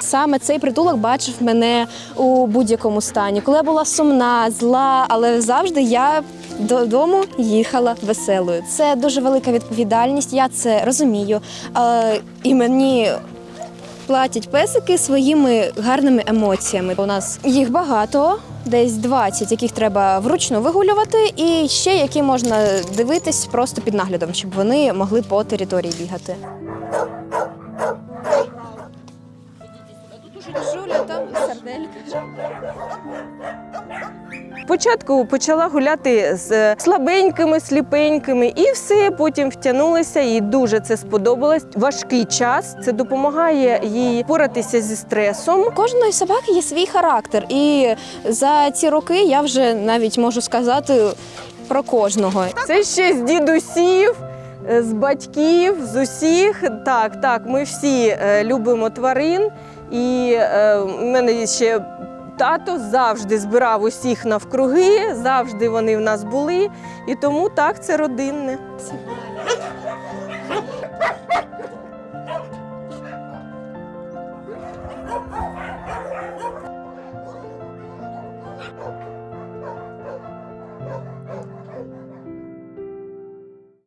саме цей притулок бачив мене у будь-якому стані. Коли я була сумна, зла, але завжди я додому їхала веселою. Це дуже велика відповідальність, я це розумію. І мені платять песики своїми гарними емоціями. У нас їх багато, десь 20, яких треба вручну вигулювати, і ще які можна дивитись просто під наглядом, щоб вони могли по території бігати. Там сарделька. Спочатку почала гуляти з слабенькими, сліпенькими, і все потім втягнулася, їй дуже це сподобалось. Важкий час це допомагає їй поратися зі стресом. Кожної собаки є свій характер, і за ці роки я вже навіть можу сказати про кожного. Це ще з дідусів, е, з батьків, з усіх. Так, так, ми всі е, любимо тварин. І е, в мене ще тато завжди збирав усіх навкруги, завжди вони в нас були. І тому так це родинне.